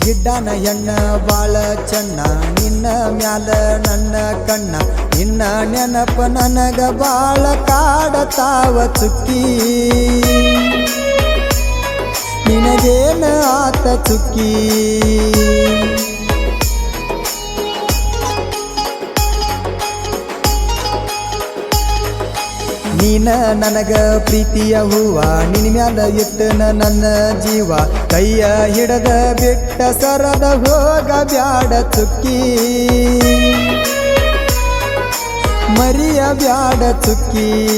ಗಿಡ್ಡನ ಎಣ್ಣ ಬಾಳ ಚೆನ್ನ, ನಿನ್ನ ಮ್ಯಾಲ ನನ್ನ ಕಣ್ಣ. ನಿನ್ನ ನೆನಪ ನನಗ ಬಾಳ ಕಾಡತಾವ ಚುಕ್ಕಿ. ನಿನಗೇನ ಆತ ಚುಕ್ಕಿ? ನೀನ ನನಗ ಪ್ರೀತಿಯ ಹೂವ, ನಿನ್ ಮ್ಯಾಲ ಇಟ್ಟನ ನನ್ನ ಜೀವ. ಕೈಯ ಹಿಡದ ಬಿಟ್ಟ ಸರದ ಹೋಗ ಬ್ಯಾಡ ಚುಕ್ಕಿ. ಮರಿಯ ಬ್ಯಾಡ ಚುಕ್ಕಿ.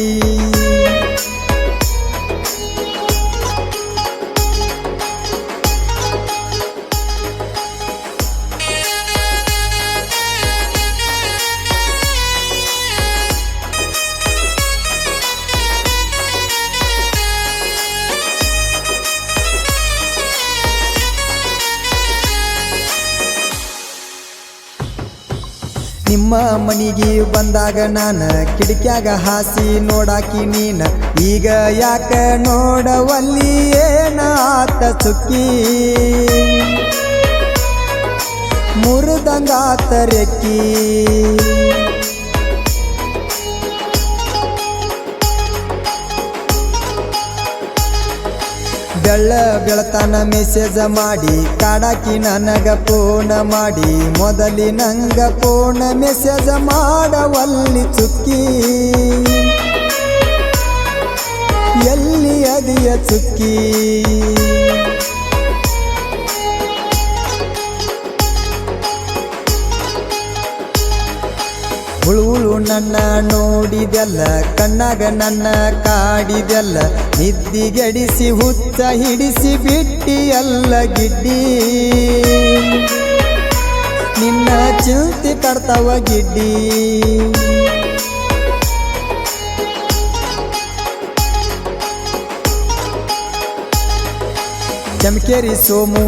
ನಿಮ್ಮ ಮನಿಗೆ ಬಂದಾಗ ನಾನ ಕಿಡಿಕ್ಯಾಗ ಹಾಸಿ ನೋಡಾಕಿ ನೀನ. ಈಗ ಯಾಕ ನೋಡವಲ್ಲಿ ಏನ ಆತ ಚುಕ್ಕಿ ಮುರಿದಂಗಾತ ರೆಕ್ಕಿ. ಬೆಳ್ಳ ಬೆಳತನ ಮೆಸೇಜ ಮಾಡಿ, ಕಾಡಾಕಿ ನನಗ ಫೋನ್ ಮಾಡಿ. ಮೊದಲಿ ನಂಗ ಫೋನ ಮೆಸೇಜ ಮಾಡವಲ್ಲಿ ಚುಕ್ಕಿ. ಎಲ್ಲಿ ಅದಿಯ ಚುಕ್ಕಿ? ಹುಳು ಹುಳು ನನ್ನ ನೋಡಿದೆಲ್ಲ, ಕಣ್ಣಾಗ ನನ್ನ ಕಾಡಿದೆಲ್ಲ, ನಿದ್ದಿಗೆಡಿಸಿ ಹುಚ್ಚ ಹಿಡಿಸಿ ಬಿಟ್ಟಿ ಅಲ್ಲ ಗಿಡ್ಡಿ. ನಿನ್ನ ಚಿಂತೆ ಕಡ್ತಾವ ಗಿಡ್ಡಿ. ಚಮಕೇರಿ ಸೋಮು